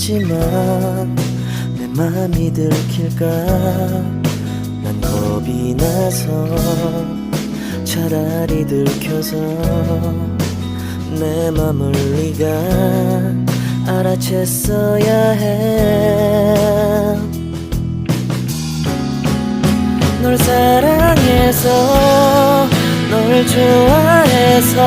었지만 내 맘이 들킬까? 난 겁이 나서 차라리 들켜서 내 맘을 네가 알아챘어야 해. 널 사랑해서 널 좋아해서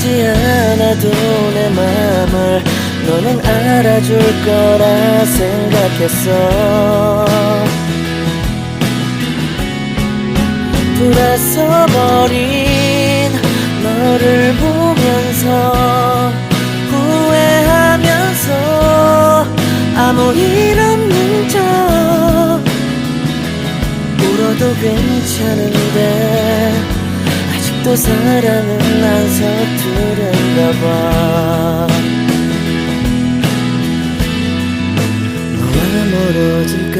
말하지 않아도 내 맘을 너는 알아줄 거라 생각했어. 돌아서 버린 너를 보면서 후회하면서 아무 일 없는 척 울어도 괜찮은데 아직도 사랑은 안 서투른가 봐. 너와 멀어질까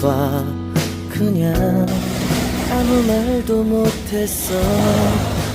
봐 그냥 아무 말도 못했어. 난